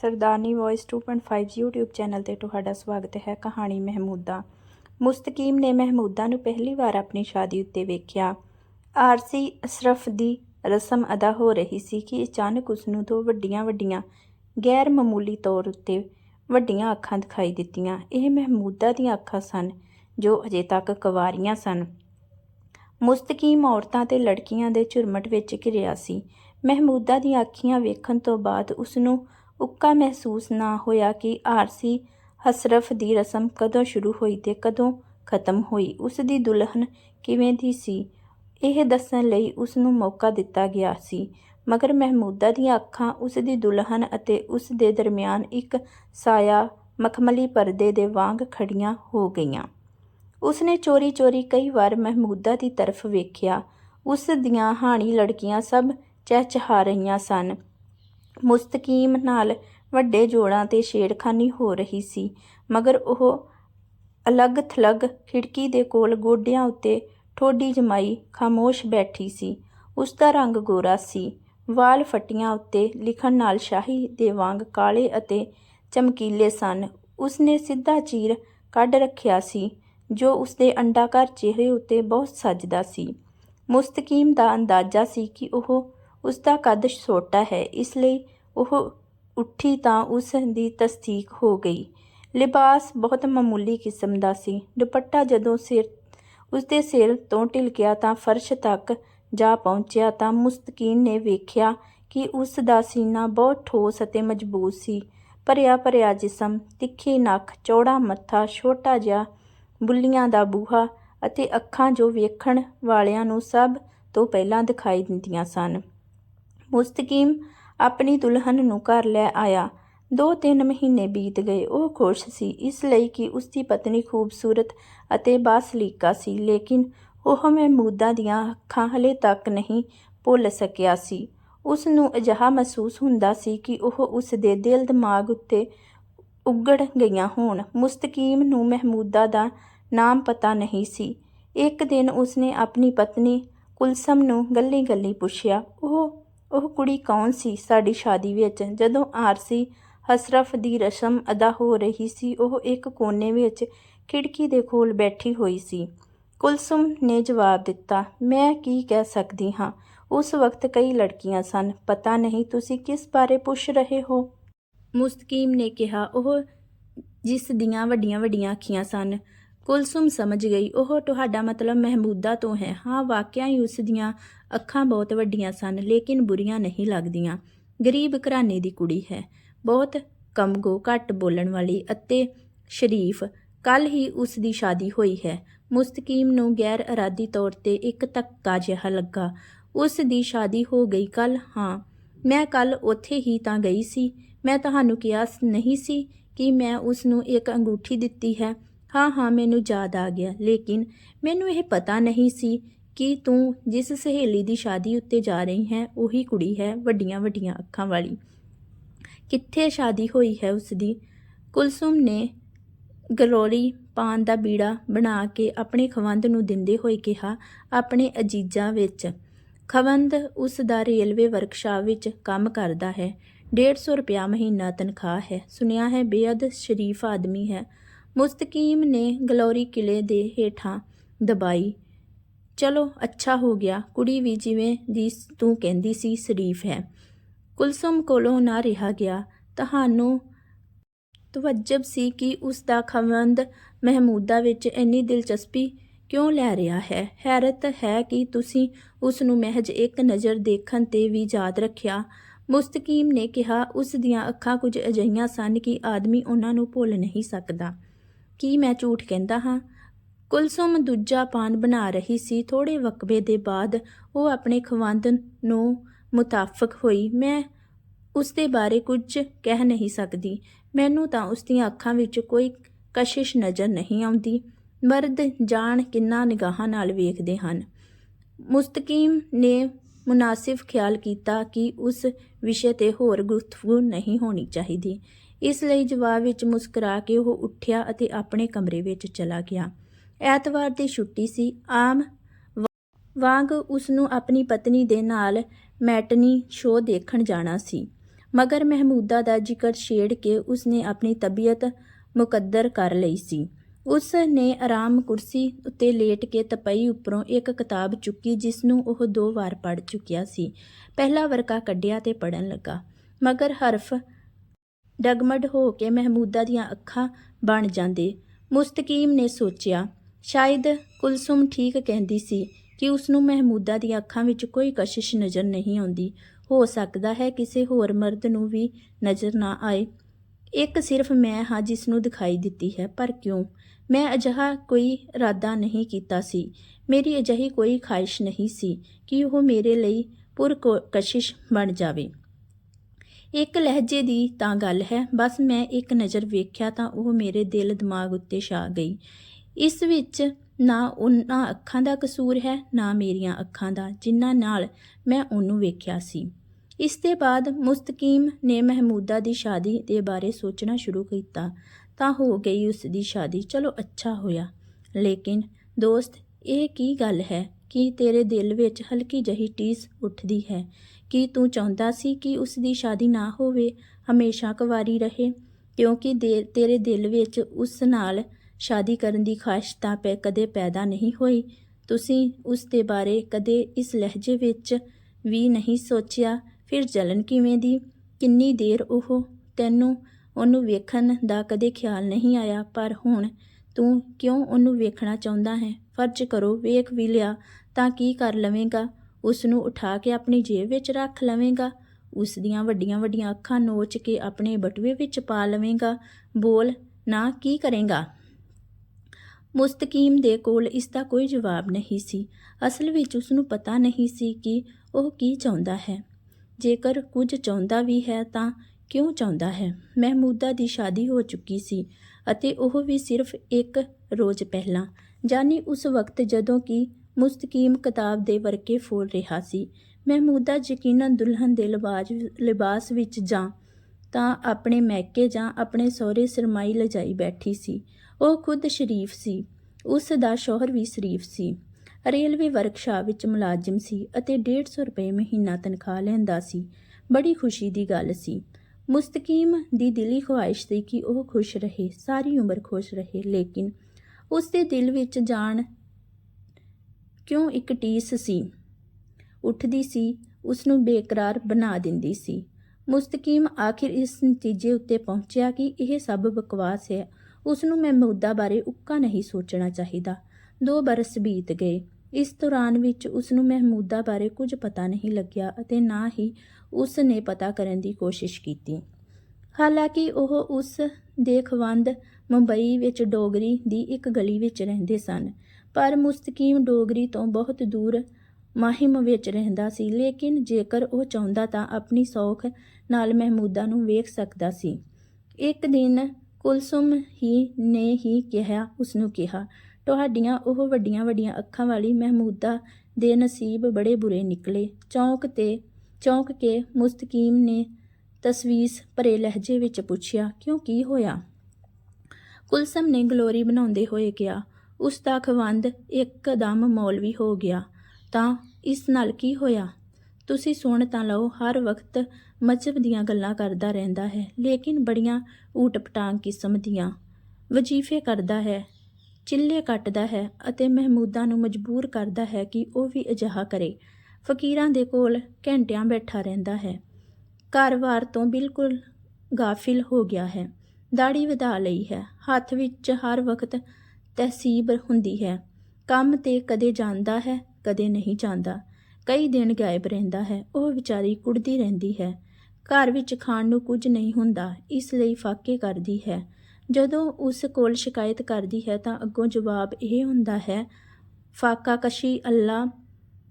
ਸਰਦਾਰਨੀ voice 2.5 YouTube channel ਤੇ ਤੁਹਾਡਾ ਸਵਾਗਤ ਹੈ ਕਹਾਣੀ ਮਹਿਮੂਦਾ। ਮੁਸਤਕੀਮ ਨੇ ਮਹਿਮੂਦਾ ਨੂੰ ਪਹਿਲੀ ਵਾਰ ਆਪਣੀ ਸ਼ਾਦੀ ਉੱਤੇ ਵੇਖਿਆ। ਆਰਸੀ ਅਸ਼ਰਫ ਦੀ ਰਸਮ ਅਦਾ ਹੋ ਰਹੀ ਸੀ ਕਿ ਅਚਾਨਕ ਉਸ ਨੂੰ ਦੋ ਵੱਡੀਆਂ ਵੱਡੀਆਂ ਗੈਰ ਮਾਮੂਲੀ ਤੌਰ ਉੱਤੇ ਵੱਡੀਆਂ ਅੱਖਾਂ ਦਿਖਾਈ ਦਿੱਤੀਆਂ। ਇਹ ਮਹਿਮੂਦਾ ਦੀਆਂ ਅੱਖਾਂ ਸਨ, ਜੋ ਅਜੇ ਤੱਕ ਕੁਵਾਰੀਆਂ ਸਨ। ਮੁਸਤਕੀਮ ਔਰਤਾਂ ਤੇ ਲੜਕੀਆਂ ਦੇ ਝੁਰਮਟ ਵਿੱਚ ਘਿਰਿਆ ਸੀ। ਮਹਿਮੂਦਾ ਦੀਆਂ ਅੱਖੀਆਂ ਵੇਖਣ ਤੋਂ ਬਾਅਦ ਉਸ ਨੂੰ ਉੱਕਾ ਮਹਿਸੂਸ ਨਾ ਹੋਇਆ ਕਿ ਆਰਸੀ ਹਸਰਫ ਦੀ ਰਸਮ ਕਦੋਂ ਸ਼ੁਰੂ ਹੋਈ ਤੇ ਕਦੋਂ ਖਤਮ ਹੋਈ। ਉਸ ਦੀ ਦੁਲਹਨ ਕਿਵੇਂ ਦੀ ਸੀ, ਇਹ ਦੱਸਣ ਲਈ ਉਸ ਨੂੰ ਮੌਕਾ ਦਿੱਤਾ ਗਿਆ ਸੀ। ਮਗਰ ਮਹਿਮੂਦਾ ਦੀਆਂ ਅੱਖਾਂ ਉਸ ਦੀ ਦੁਲਹਨ ਅਤੇ ਉਸ ਦੇ ਦਰਮਿਆਨ ਇੱਕ ਸਾਇਆ ਮਖਮਲੀ ਪਰਦੇ ਦੇ ਵਾਂਗ ਖੜੀਆਂ ਹੋ ਗਈਆਂ। ਉਸਨੇ ਚੋਰੀ-ਚੋਰੀ ਕਈ ਵਾਰ ਮਹਿਮੂਦਾ ਦੀ ਤਰਫ ਵੇਖਿਆ। ਉਸ ਦੀਆਂ ਹਾਣੀ ਲੜਕੀਆਂ ਸਭ ਚਹਿਚਹਾ ਰਹੀਆਂ ਸਨ। ਮੁਸਤਕੀਮ ਨਾਲ ਵੱਡੇ ਜੋੜਾਂ ਤੇ ਛੇੜਖਾਨੀ ਹੋ ਰਹੀ ਸੀ, ਮਗਰ ਉਹ ਅਲੱਗ-ਥਲੱਗ ਖਿੜਕੀ ਦੇ ਕੋਲ ਗੋਡਿਆਂ ਉੱਤੇ ਠੋਡੀ ਜਮਾਈ ਖਾਮੋਸ਼ ਬੈਠੀ ਸੀ। ਉਸਦਾ ਰੰਗ ਗੋਰਾ ਸੀ। ਵਾਲ ਫੱਟੀਆਂ ਉੱਤੇ ਲਿਖਣ ਨਾਲ ਸ਼ਾਹੀ ਦੇ ਵਾਂਗ ਕਾਲੇ ਅਤੇ ਚਮਕੀਲੇ ਸਨ। ਉਸਨੇ ਸਿੱਧਾ ਚੀਰ ਕੱਢ ਰੱਖਿਆ ਸੀ, ਜੋ ਉਸਦੇ ਅੰਡਾਕਾਰ ਚਿਹਰੇ ਉੱਤੇ ਬਹੁਤ ਸੱਜਦਾ ਸੀ। ਮੁਸਤਕੀਮ ਦਾ ਅੰਦਾਜ਼ਾ ਸੀ ਕਿ ਉਹ ਉਸ ਦਾ ਕੱਦ ਛੋਟਾ ਹੈ, ਇਸ ਲਈ ਉਹ ਉੱਠੀ ਤਾਂ ਉਸ ਦੀ ਤਸਦੀਕ ਹੋ ਗਈ। ਲਿਬਾਸ ਬਹੁਤ ਮਾਮੂਲੀ ਕਿਸਮ ਦਾ ਸੀ। ਦੁਪੱਟਾ ਜਦੋਂ ਸਿਰ, ਉਸਦੇ ਸਿਰ ਤੋਂ ਢਿਲਕਿਆ ਤਾਂ ਫਰਸ਼ ਤੱਕ ਜਾ ਪਹੁੰਚਿਆ ਤਾਂ ਮੁਸਤਕੀਨ ਨੇ ਵੇਖਿਆ ਕਿ ਉਸ ਦਾ ਸੀਨਾ ਬਹੁਤ ਠੋਸ ਅਤੇ ਮਜ਼ਬੂਤ ਸੀ। ਭਰਿਆ ਭਰਿਆ ਜਿਸਮ, ਤਿੱਖੀ ਨੱਕ, ਚੌੜਾ ਮੱਥਾ, ਛੋਟਾ ਜਿਹਾ ਬੁੱਲੀਆਂ ਦਾ ਬੂਹਾ ਅਤੇ ਅੱਖਾਂ ਜੋ ਵੇਖਣ ਵਾਲਿਆਂ ਨੂੰ ਸਭ ਤੋਂ ਪਹਿਲਾਂ ਦਿਖਾਈ ਦਿੰਦੀਆਂ ਸਨ। ਮੁਸਤਕੀਮ ਆਪਣੀ ਦੁਲਹਨ ਨੂੰ ਘਰ ਲੈ ਆਇਆ। ਦੋ ਤਿੰਨ ਮਹੀਨੇ ਬੀਤ ਗਏ। ਉਹ ਖੁਸ਼ ਸੀ। ਇਸ ਲਈ ਕਿ ਉਸ ਦੀ ਪਤਨੀ ਖੂਬਸੂਰਤ ਅਤੇ ਬਾਸਲੀਕਾ ਸੀ। ਲੇਕਿਨ ਉਹ ਮਹਿਮੂਦਾ ਦੀਆਂ ਅੱਖਾਂ ਹਲੇ ਤੱਕ ਨਹੀਂ ਭੁੱਲ ਸਕਿਆ ਸੀ। ਉਸ ਨੂੰ ਅਜਿਹਾ ਮਹਿਸੂਸ ਹੁੰਦਾ ਸੀ ਕਿ ਉਹ ਉਸ ਦੇ ਦਿਲ ਦਿਮਾਗ ਉੱਤੇ ਉੱਗੜ ਗਈਆਂ ਹੋਣ। ਮੁਸਤਕੀਮ ਨੂੰ ਮਹਿਮੂਦਾ ਦਾ ਨਾਮ ਪਤਾ ਨਹੀਂ ਸੀ। ਇੱਕ ਦਿਨ ਉਸਨੇ ਆਪਣੀ ਪਤਨੀ ਕੁਲਸਮ ਨੂੰ ਗੱਲੀ ਗੱਲੀ ਪੁੱਛਿਆ, ਉਹ ਉਹ ਕੁੜੀ ਕੌਣ ਸੀ? ਸਾਡੀ ਸ਼ਾਦੀ ਵਿੱਚ। ਜਦੋਂ ਆਰਸੀ ਹਸਰਫ ਦੀ ਰਸਮ ਅਦਾ ਹੋ ਰਹੀ ਸੀ, ਉਹ ਇੱਕ ਕੋਨੇ ਵਿੱਚ ਖਿੜਕੀ ਦੇ ਕੋਲ ਬੈਠੀ ਹੋਈ ਸੀ। ਕੁਲਸੁਮ ਨੇ ਜਵਾਬ ਦਿੱਤਾ, ਮੈਂ ਕੀ ਕਹਿ ਸਕਦੀ ਹਾਂ? ਉਸ ਵਕਤ ਕਈ ਲੜਕੀਆਂ ਸਨ। ਪਤਾ ਨਹੀਂ ਤੁਸੀਂ ਕਿਸ ਬਾਰੇ ਪੁੱਛ ਰਹੇ ਹੋ? ਮੁਸਤਕੀਮ ਨੇ ਕਿਹਾ, ਉਹ ਜਿਸ ਦੀਆਂ ਵੱਡੀਆਂ ਵੱਡੀਆਂ ਅੱਖੀਆਂ ਸਨ। ਕੁਲਸੁਮ ਸਮਝ ਗਈ। ਉਹ ਤੁਹਾਡਾ ਮਤਲਬ ਮਹਿਮੂਦਾ ਤੋਂ ਹੈ। ਹਾਂ, ਵਾਕਿਆ ਹੀ ਉਸ ਦੀਆਂ ਅੱਖਾਂ ਬਹੁਤ ਵੱਡੀਆਂ ਸਨ, ਲੇਕਿਨ ਬੁਰੀਆਂ ਨਹੀਂ ਲੱਗਦੀਆਂ। ਗਰੀਬ ਘਰਾਣੇ ਦੀ ਕੁੜੀ ਹੈ। ਬਹੁਤ ਕਮਗੋ, ਘੱਟ ਬੋਲਣ ਵਾਲੀ ਅਤੇ ਸ਼ਰੀਫ। ਕੱਲ ਹੀ ਉਸ ਦੀ ਸ਼ਾਦੀ ਹੋਈ ਹੈ। ਮੁਸਤਕੀਮ ਨੂੰ ਗੈਰ ਇਰਾਦੀ ਤੌਰ ਤੇ ਇੱਕ ਧੱਕਾ ਜਿਹਾ ਲੱਗਾ। ਉਸ ਦੀ ਸ਼ਾਦੀ ਹੋ ਗਈ ਕੱਲ ਹਾਂ, ਮੈਂ ਕੱਲ ਉੱਥੇ ਹੀ ਤਾਂ ਗਈ ਸੀ। ਮੈਂ ਤੁਹਾਨੂੰ ਕਿਹਾ ਨਹੀਂ ਸੀ ਕਿ ਮੈਂ ਉਸ ਨੂੰ ਇੱਕ ਅੰਗੂਠੀ ਦਿੱਤੀ ਹੈ। ਹਾਂ ਹਾਂ, ਮੈਨੂੰ ਯਾਦ ਆ ਗਿਆ। ਲੇਕਿਨ ਮੈਨੂੰ ਇਹ ਪਤਾ ਨਹੀਂ ਸੀ ਕਿ ਤੂੰ ਜਿਸ ਸਹੇਲੀ ਦੀ ਸ਼ਾਦੀ ਉੱਤੇ ਜਾ ਰਹੀ ਹੈ, ਉਹੀ ਕੁੜੀ ਹੈ ਵੱਡੀਆਂ ਵੱਡੀਆਂ ਅੱਖਾਂ ਵਾਲੀ। ਕਿੱਥੇ ਸ਼ਾਦੀ ਹੋਈ ਹੈ ਉਸ ਦੀ ਕੁਲਸੁਮ ਨੇ ਗਲੋਰੀ ਪਾਨ ਦਾ ਬੀੜਾ ਬਣਾ ਕੇ ਆਪਣੇ ਖਵੰਦ ਨੂੰ ਦਿੰਦੇ ਹੋਏ ਕਿਹਾ, ਆਪਣੇ ਅਜੀਜ਼ਾਂ ਵਿੱਚ। ਖਵੰਦ ਉਸ ਦਾ ਰੇਲਵੇ ਵਰਕਸ਼ਾਪ ਵਿੱਚ ਕੰਮ ਕਰਦਾ ਹੈ। 150 ਰੁਪਿਆ ਮਹੀਨਾ ਤਨਖਾਹ ਹੈ। ਸੁਨਿਆ ਹੈ, ਬੇਅਦ ਸ਼ਰੀਫ ਆਦਮੀ ਹੈ। ਮੁਸਤਕੀਮ ਨੇ ਗਲੌਰੀ ਕਿਲੇ ਦੇ ਹੇਠਾਂ ਦਬਾਈ। ਚਲੋ, ਅੱਛਾ ਹੋ ਗਿਆ। ਕੁੜੀ ਵੀ ਜਿਵੇਂ ਦੀ ਤੂੰ ਕਹਿੰਦੀ ਸੀ, ਸ਼ਰੀਫ ਹੈ। ਕੁਲਸਮ ਕੋਲੋਂ ਨਾ ਰਿਹਾ ਗਿਆ। ਤੁਹਾਨੂੰ ਤਵੱਜਬ ਸੀ ਕਿ ਉਸ ਦਾ ਖਵੰਦ ਮਹਿਮੂਦਾ ਵਿੱਚ ਇੰਨੀ ਦਿਲਚਸਪੀ ਕਿਉਂ ਲੈ ਰਿਹਾ ਹੈ? ਹੈਰਤ ਹੈ ਕਿ ਤੁਸੀਂ ਉਸ ਨੂੰ ਮਹਿਜ ਇੱਕ ਨਜ਼ਰ ਦੇਖਣ ਤੇ ਵੀ ਯਾਦ ਰੱਖਿਆ। ਮੁਸਤਕੀਮ ਨੇ ਕਿਹਾ, ਉਸ ਦੀਆਂ ਅੱਖਾਂ ਕੁਝ ਅਜਈਆਂ ਸਨ ਕਿ ਆਦਮੀ ਉਹਨਾਂ ਨੂੰ ਭੁੱਲ ਨਹੀਂ ਸਕਦਾ। ਕੀ ਮੈਂ ਝੂਠ ਕਹਿੰਦਾ ਹਾਂ? ਕੁਲਸੁਮ ਦੂਜਾ ਪਾਨ ਬਣਾ ਰਹੀ ਸੀ। ਥੋੜੇ ਵਕਬੇ ਦੇ ਬਾਅਦ ਉਹ ਆਪਣੇ ਖਵੰਦ ਨੂੰ ਮੁਤਾਫਕ ਹੋਈ। ਮੈਂ ਉਸ ਦੇ ਬਾਰੇ ਕੁਝ ਕਹਿ ਨਹੀਂ ਸਕਦੀ। ਮੈਨੂੰ ਤਾਂ ਉਸ ਦੀਆਂ ਅੱਖਾਂ ਵਿੱਚ ਕੋਈ ਕਸ਼ਿਸ਼ ਨਜ਼ਰ ਨਹੀਂ ਆਉਂਦੀ। ਮਰਦ ਜਾਣ ਕਿੰਨਾ ਨਿਗਾਹਾਂ ਨਾਲ ਵੇਖਦੇ ਹਨ। ਮੁਸਤਕੀਮ ਨੇ ਮੁਨਾਸਿਬ ਖਿਆਲ ਕੀਤਾ ਕਿ ਉਸ ਵਿਸ਼ੇ ਤੇ ਹੋਰ ਗੁਫ਼ਤਗੂ ਨਹੀਂ ਹੋਣੀ ਚਾਹੀਦੀ। ਇਸ ਲਈ ਜਵਾਬ ਵਿੱਚ ਮੁਸਕਰਾ ਕੇ ਉਹ ਉੱਠਿਆ ਅਤੇ ਆਪਣੇ ਕਮਰੇ ਵਿੱਚ ਚਲਾ ਗਿਆ। ਐਤਵਾਰ ਦੀ ਛੁੱਟੀ ਸੀ। ਆਮ ਵਾਂਗ ਉਸ ਨੂੰ ਆਪਣੀ ਪਤਨੀ ਦੇ ਨਾਲ ਮੈਟਨੀ ਸ਼ੋਅ ਦੇਖਣ ਜਾਣਾ ਸੀ। ਮਗਰ ਮਹਿਮੂਦਾ ਦਾ ਜ਼ਿਕਰ ਛੇੜ ਕੇ ਉਸਨੇ ਆਪਣੀ ਤਬੀਅਤ ਮੁਕੱਦਰ ਕਰ ਲਈ ਸੀ। ਉਸ ਨੇ ਆਰਾਮ ਕੁਰਸੀ ਉੱਤੇ ਲੇਟ ਕੇ ਤਪਈ ਉੱਪਰੋਂ ਇੱਕ ਕਿਤਾਬ ਚੁੱਕੀ ਜਿਸ ਨੂੰ ਉਹ ਦੋ ਵਾਰ ਪੜ੍ਹ ਚੁੱਕਿਆ ਸੀ। ਪਹਿਲਾ ਵਰਕਾ ਕੱਢਿਆ ਤੇ ਪੜਨ ਲੱਗਾ। ਮਗਰ ਹਰਫ ਡਗਮਡ ਹੋ ਕੇ ਮਹਿਮੂਦਾ ਦੀਆਂ ਅੱਖਾਂ ਬਣ ਜਾਂਦੇ। ਮੁਸਤਕੀਮ ਨੇ ਸੋਚਿਆ, ਸ਼ਾਇਦ ਕੁਲਸੁਮ ਠੀਕ ਕਹਿੰਦੀ ਸੀ ਕਿ ਉਸ ਨੂੰ ਮਹਿਮੂਦਾ ਦੀਆਂ ਅੱਖਾਂ ਵਿੱਚ ਕੋਈ ਕਸ਼ਿਸ਼ ਨਜ਼ਰ ਨਹੀਂ ਆਉਂਦੀ। ਹੋ ਸਕਦਾ ਹੈ ਕਿਸੇ ਹੋਰ ਮਰਦ ਨੂੰ ਵੀ ਨਜ਼ਰ ਨਾ ਆਏ। ਇੱਕ ਸਿਰਫ ਮੈਂ ਹਾਂ ਜਿਸ ਨੂੰ ਦਿਖਾਈ ਦਿੱਤੀ ਹੈ, ਪਰ ਕਿਉਂ? ਮੈਂ ਅਜਿਹਾ ਕੋਈ ਇਰਾਦਾ ਨਹੀਂ ਕੀਤਾ ਸੀ। ਮੇਰੀ ਅਜਿਹੀ ਕੋਈ ਖਾਹਿਸ਼ ਨਹੀਂ ਸੀ ਕਿ ਉਹ ਮੇਰੇ ਲਈ ਪੁਰ ਕਸ਼ਿਸ਼ ਬਣ ਜਾਵੇ। ਇੱਕ ਲਹਿਜੇ ਦੀ ਤਾਂ ਗੱਲ ਹੈ, ਬਸ ਮੈਂ ਇੱਕ ਨਜ਼ਰ ਵੇਖਿਆ ਤਾਂ ਉਹ ਮੇਰੇ ਦਿਲ ਦਿਮਾਗ ਉੱਤੇ ਛਾ ਗਈ। ਇਸ ਵਿੱਚ ਨਾ ਉਹਨਾਂ ਅੱਖਾਂ ਦਾ ਕਸੂਰ ਹੈ, ਨਾ ਮੇਰੀਆਂ ਅੱਖਾਂ ਦਾ, ਜਿਨ੍ਹਾਂ ਨਾਲ ਮੈਂ ਉਹਨੂੰ ਵੇਖਿਆ ਸੀ। ਇਸ ਦੇ ਬਾਅਦ ਮੁਸਤਕੀਮ ਨੇ ਮਹਿਮੂਦਾ ਦੀ ਸ਼ਾਦੀ ਦੇ ਬਾਰੇ ਸੋਚਣਾ ਸ਼ੁਰੂ ਕੀਤਾ ਤਾਂ ਹੋ ਗਈ ਉਸ ਦੀ ਸ਼ਾਦੀ। ਚਲੋ, ਅੱਛਾ ਹੋਇਆ। ਲੇਕਿਨ ਦੋਸਤ, ਇਹ ਕੀ ਗੱਲ ਹੈ? ਕਿ ਤੇਰੇ ਦਿਲ ਵਿੱਚ ਹਲਕੀ ਜਹੀ ਟੀਸ ਉੱਠਦੀ ਹੈ? ਕੀ ਤੂੰ ਚਾਹੁੰਦਾ ਸੀ ਕਿ ਉਸ ਦੀ ਸ਼ਾਦੀ ਨਾ ਹੋਵੇ, ਹਮੇਸ਼ਾ ਕੁਵਾਰੀ ਰਹੇ, ਕਿਉਂਕਿ ਦੇ, ਤੇਰੇ ਦਿਲ ਵਿੱਚ ਉਸ ਨਾਲ ਸ਼ਾਦੀ ਕਰਨ ਦੀ ਖਾਹਿਸ਼ ਤਾਂ ਕਦੇ ਪੈਦਾ ਨਹੀਂ ਹੋਈ। ਤੁਸੀਂ ਉਸ ਦੇ ਬਾਰੇ ਕਦੇ ਇਸ ਲਹਿਜੇ ਵਿੱਚ ਵੀ ਨਹੀਂ ਸੋਚਿਆ, ਫਿਰ ਜਲਨ ਕਿਵੇਂ ਦੀ? ਕਿੰਨੀ ਦੇਰ ਉਹ ਤੈਨੂੰ ਉਹਨੂੰ ਵੇਖਣ ਦਾ ਕਦੇ ਖਿਆਲ ਨਹੀਂ ਆਇਆ? ਪਰ ਹੁਣ ਤੂੰ ਕਿਉਂ ਉਹਨੂੰ ਵੇਖਣਾ ਚਾਹੁੰਦਾ ਹੈ? ਫਰਜ਼ ਕਰੋ, ਵੇਖ ਵੀ ਲਿਆ ਤਾਂ ਕੀ ਕਰ ਲਵੇਂਗਾ? ਉਸ ਨੂੰ ਉਠਾ ਕੇ ਆਪਣੀ ਜੇਬ ਵਿੱਚ ਰੱਖ ਲਵੇਂਗਾ। ਉਸ ਦੀਆਂ ਵੱਡੀਆਂ ਵੱਡੀਆਂ ਅੱਖਾਂ ਨੋਚ ਕੇ ਆਪਣੇ ਬਟੂਏ ਵਿੱਚ ਪਾ ਲਵੇਂਗਾ। ਬੋਲ, ਨਾ, ਕੀ ਕਰੇਗਾ? ਮੁਸਤਕੀਮ ਦੇ ਕੋਲ ਇਸ ਦਾ ਕੋਈ ਜਵਾਬ ਨਹੀਂ ਸੀ। ਅਸਲ ਵਿੱਚ ਉਸ ਨੂੰ ਪਤਾ ਨਹੀਂ ਸੀ ਕਿ ਉਹ ਕੀ ਚਾਹੁੰਦਾ ਹੈ। ਜੇਕਰ ਕੁਝ ਚਾਹੁੰਦਾ ਵੀ ਹੈ ਤਾਂ ਕਿਉਂ ਚਾਹੁੰਦਾ ਹੈ? ਮਹਿਮੂਦਾ ਦੀ ਸ਼ਾਦੀ ਹੋ ਚੁੱਕੀ ਸੀ ਅਤੇ ਉਹ ਵੀ ਸਿਰਫ ਇੱਕ ਰੋਜ਼ ਪਹਿਲਾਂ। ਜਾਨੀ ਉਸ ਵਕਤ ਜਦੋਂ ਕਿ ਮੁਸਤਕੀਮ ਕਿਤਾਬ ਦੇ ਵਰਕੇ ਫੋਲ ਰਿਹਾ ਸੀ। ਮਹਿਮੂਦਾ ਯਕੀਨਨ ਦੁਲਹਨ ਦੇ ਲਿਬਾਸ ਲਿਬਾਸ ਵਿੱਚ ਜਾਂ ਤਾਂ ਆਪਣੇ ਮੈਕੇ ਜਾਂ ਆਪਣੇ ਸਹੁਰੇ ਸਰਮਾਈ ਲਜਾਈ ਬੈਠੀ ਸੀ। ਉਹ ਖੁਦ ਸ਼ਰੀਫ ਸੀ। ਉਸ ਦਾ ਸ਼ੋਹਰ ਵੀ ਸ਼ਰੀਫ ਸੀ। ਰੇਲਵੇ ਵਰਕਸ਼ਾਪ ਵਿੱਚ ਮੁਲਾਜ਼ਮ ਸੀ ਅਤੇ 150 ਰੁਪਏ ਮਹੀਨਾ ਤਨਖਾਹ ਲੈਂਦਾ ਸੀ। ਬੜੀ ਖੁਸ਼ੀ ਦੀ ਗੱਲ ਸੀ। ਮੁਸਤਕੀਮ ਦੀ ਦਿਲੀ ਖੁਆਇਸ਼ ਸੀ ਕਿ ਉਹ ਖੁਸ਼ ਰਹੇ, ਸਾਰੀ ਉਮਰ ਖੁਸ਼ ਰਹੇ, ਲੇਕਿਨ ਉਸ ਦੇ ਦਿਲ ਵਿੱਚ ਜਾਣ ਕਿਉਂ ਇੱਕ ਟੀਸ ਸੀ? ਉੱਠਦੀ ਸੀ ਉਸ ਨੂੰ ਬੇਕਰਾਰ ਬਣਾ ਦਿੰਦੀ ਸੀ। ਮੁਸਤਕੀਮ ਆਖਿਰ ਇਸ ਨਤੀਜੇ ਉੱਤੇ ਪਹੁੰਚਿਆ ਕਿ ਇਹ ਸਭ ਬਕਵਾਸ ਹੈ। ਉਸ ਨੂੰ ਮਹਿਮੂਦਾ ਬਾਰੇ ਉੱਕਾ ਨਹੀਂ ਸੋਚਣਾ ਚਾਹੀਦਾ। ਦੋ ਬਰਸ ਬੀਤ ਗਏ। ਇਸ ਦੌਰਾਨ ਵਿੱਚ ਉਸ ਨੂੰ ਮਹਿਮੂਦਾ ਬਾਰੇ ਕੁਝ ਪਤਾ ਨਹੀਂ ਲੱਗਿਆ ਅਤੇ ਨਾ ਹੀ ਉਸ ਨੇ ਪਤਾ ਕਰਨ ਦੀ ਕੋਸ਼ਿਸ਼ ਕੀਤੀ। ਹਾਲਾਂਕਿ ਉਹ ਉਸ ਦੇ ਖਵੰਦ ਮੁੰਬਈ ਵਿੱਚ ਡੋਗਰੀ ਦੀ ਇੱਕ ਗਲੀ ਵਿੱਚ ਰਹਿੰਦੇ ਸਨ। ਪਰ ਮੁਸਤਕੀਮ ਡੋਗਰੀ ਤੋਂ ਬਹੁਤ ਦੂਰ ਮਾਹਿਮ ਵਿੱਚ ਰਹਿੰਦਾ ਸੀ, ਲੇਕਿਨ ਜੇਕਰ ਉਹ ਚਾਹੁੰਦਾ ਤਾਂ ਆਪਣੀ ਸੌਖ ਨਾਲ ਮਹਿਮੂਦਾ ਨੂੰ ਵੇਖ ਸਕਦਾ ਸੀ। ਇੱਕ ਦਿਨ ਕੁਲਸੁਮ ਹੀ ਨੇ ਹੀ ਕਿਹਾ ਉਸ ਨੂੰ ਕਿਹਾ, ਤੁਹਾਡੀਆਂ ਉਹ ਵੱਡੀਆਂ ਵੱਡੀਆਂ ਅੱਖਾਂ ਵਾਲੀ ਮਹਿਮੂਦਾ ਦੇ ਨਸੀਬ ਬੜੇ ਬੁਰੇ ਨਿਕਲੇ। ਚੌਂਕ ਤੇ, ਚੌਂਕ ਕੇ ਮੁਸਤਕੀਮ ਨੇ ਤਸਵੀਸ ਭਰੇ ਲਹਿਜੇ ਵਿੱਚ ਪੁੱਛਿਆ, ਕਿਉਂ ਕੀ ਹੋਇਆ? ਕੁਲਸਮ ਨੇ ਗਲੋਰੀ ਬਣਾਉਂਦੇ ਹੋਏ ਕਿਹਾ ਉਸ ਦਾ ਖਵੰਦ ਇੱਕਦਮ ਮੌਲਵੀ ਹੋ ਗਿਆ। ਤਾਂ ਇਸ ਨਾਲ ਕੀ ਹੋਇਆ? ਤੁਸੀਂ ਸੁਣ ਤਾਂ ਲਓ, ਹਰ ਵਕਤ ਮਜਬ ਦੀਆਂ ਗੱਲਾਂ ਕਰਦਾ ਰਹਿੰਦਾ ਹੈ, ਲੇਕਿਨ ਬੜੀਆਂ ਊਟਪਟਾਂਗ ਕਿਸਮ ਦੀਆਂ। ਵਜੀਫੇ ਕਰਦਾ ਹੈ, ਚਿੱਲੇ ਕੱਟਦਾ ਹੈ ਅਤੇ ਮਹਿਮੂਦਾ ਨੂੰ ਮਜਬੂਰ ਕਰਦਾ ਹੈ ਕਿ ਉਹ ਵੀ ਅਜਿਹਾ ਕਰੇ। ਫਕੀਰਾਂ ਦੇ ਕੋਲ ਘੰਟਿਆਂ ਬੈਠਾ ਰਹਿੰਦਾ ਹੈ। ਘਰ-ਵਾਰ ਤੋਂ ਬਿਲਕੁਲ ਗਾਫਿਲ ਹੋ ਗਿਆ ਹੈ। ਦਾੜੀ ਵਧਾ ਲਈ ਹੈ। ਹੱਥ ਵਿੱਚ ਹਰ ਵਕਤ ਤਹਿਸੀਬ ਹੁੰਦੀ ਹੈ। ਕੰਮ ਤੇ ਕਦੇ ਜਾਂਦਾ ਹੈ, ਕਦੇ ਨਹੀਂ ਜਾਂਦਾ। ਕਈ ਦਿਨ ਗਾਇਬ ਰਹਿੰਦਾ ਹੈ, ਉਹ ਵਿਚਾਰੀ ਕੁੜਦੀ ਰਹਿੰਦੀ ਹੈ। ਘਰ ਵਿੱਚ ਖਾਣ ਨੂੰ ਕੁਝ ਨਹੀਂ ਹੁੰਦਾ, ਇਸ ਲਈ ਫਾਕੇ ਕਰਦੀ ਹੈ। ਜਦੋਂ ਉਸ ਕੋਲ ਸ਼ਿਕਾਇਤ ਕਰਦੀ ਹੈ ਤਾਂ ਅੱਗੋਂ ਜਵਾਬ ਇਹ ਹੁੰਦਾ ਹੈ, ਫਾਕਾ ਕਸ਼ੀ ਅੱਲਾ